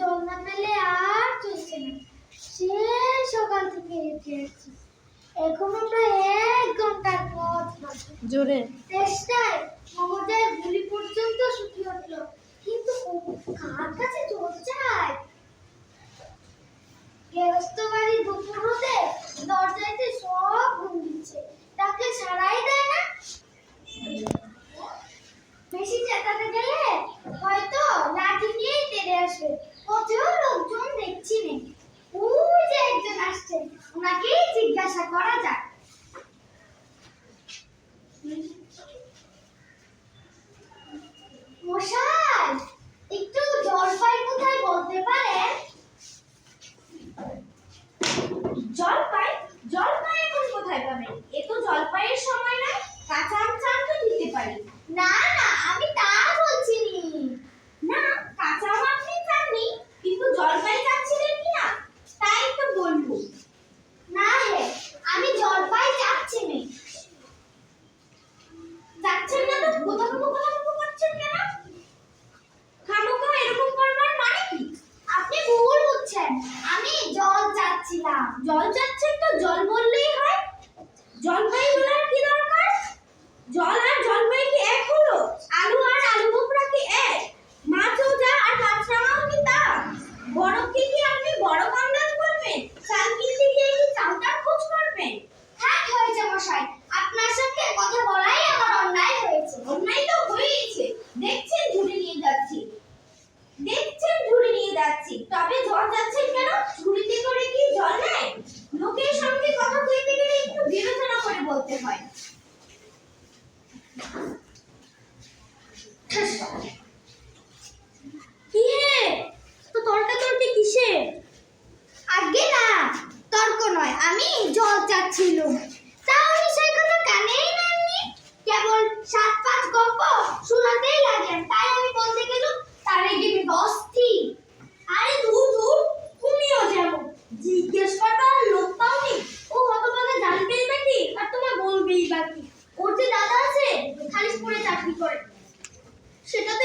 জল আর চলছে না। সে সকাল থেকে হেঁটে আছি এখনও প্রায় এক ঘণ্টার পথ জোরে। চেষ্টায় মমতার গুলি পর্যন্ত শুকিয়ে উঠল। কিন্তু কার কাছে জল চায়? গেরস্ত বাড়ি দুপুর হতে দরজাতে সব ঘুম দিচ্ছে তাকে সারাই দেয় জিজ্ঞাসা করা যাক মশাই একটু জলপাই কোথায় বলতে পারেন জলপাই জলপাই এখন কোথায় পাবেন এ তো জলপাইয়ের সময় নয় কাঁচা আম চান তো দিতে পারি না না আমি তা বলছি নি না কাঁচা আম আপনি চাননি কিন্তু জলপাই চাচ্ছিলেন কি না তাই তো বলব না হে আমি জলপাই চাচ্ছি নি যাচ্ছেন না তো কোথাও কোথাও করছেন কেন খামোখা এরকম করবার মানে কি আপনি ভুল বুঝছেন আমি জল চাচ্ছিলাম জল চাচ্ছেন তো জল বললেই হয়। জলপাই বলার কি দরকার? জল আর জলপাই কি এক হলো? আলু আর আলু বোকরা কি এক? মাছও যা আর মাছ রাঙাও কি তা? বরফকে কি আপনি বরফ আন্দাজ করবেন? চাল কিনতে গিয়ে কি চালটার খোঁজ করবেন? হ্যাঁ হয়েছে মশাই। আপনার সাথে কথা বলাই আমার অন্যায় হয়েছে। অন্যায় তো হয়েছে দেখছেন ঝুড়ি নিয়ে যাচ্ছি। দেখছেন ঝুড়ি নিয়ে যাচ্ছি। তবে জল যাচ্ছেন কেন ঝুড়িতে করে কি জল নেয় লোকের সঙ্গে কথা বলতে গেলে একটু বিবেচনা করে বলতে হয় কি হে তো তর্কাতর্কি কিসে আগে না তর্ক নয় আমি জল চাচ্ছিলাম তাও নিশ্চয় কথা কানেই নেননি কেবল সাত পাঁচ গল্প শোনাতেই লাগেন তাই আমি বলতে গেলাম তার মেগে অস্থির আরে দূর দূর তুমিও যেমন জিজ্ঞেস করবার লোক পাওনি। ও হতভাগে জানবেই বা কি আর তোমার বলবেই বা কি ওর যে দাদা আছে খালিশপুরে চাকরি করে। সেটা তো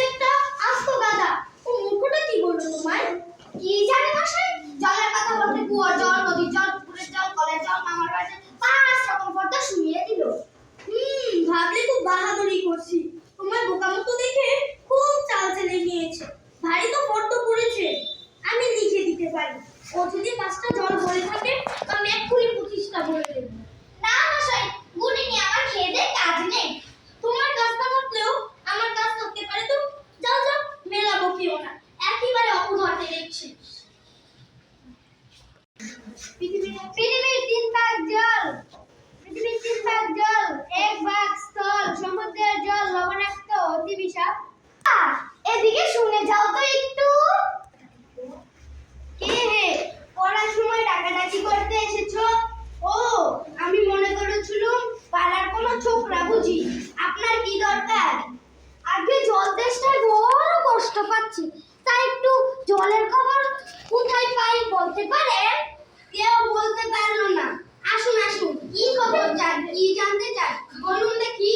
পাঁচটা জল ভরে থাকে আমি এক্ষুনি পঁচিশটা ভরে দেবো না মশাই আমার খেয়ে কাজ নেই। তোমার কাজ না আমার কাজ পারে তো? যাও যাও মেলাবো কেউ না। একেবারে অপঘাতে দেখছি বুঝি, আপনার কি দরকার? আগে জল দেশটা বড় কষ্ট পাচ্ছি, তাই একটু জলের খবর কোথায় পাই বলতে পারে? কেউ বলতে পারল না। আসুন আসুন, কি খবর জান, কি জানতে চান? বলুন দেখি।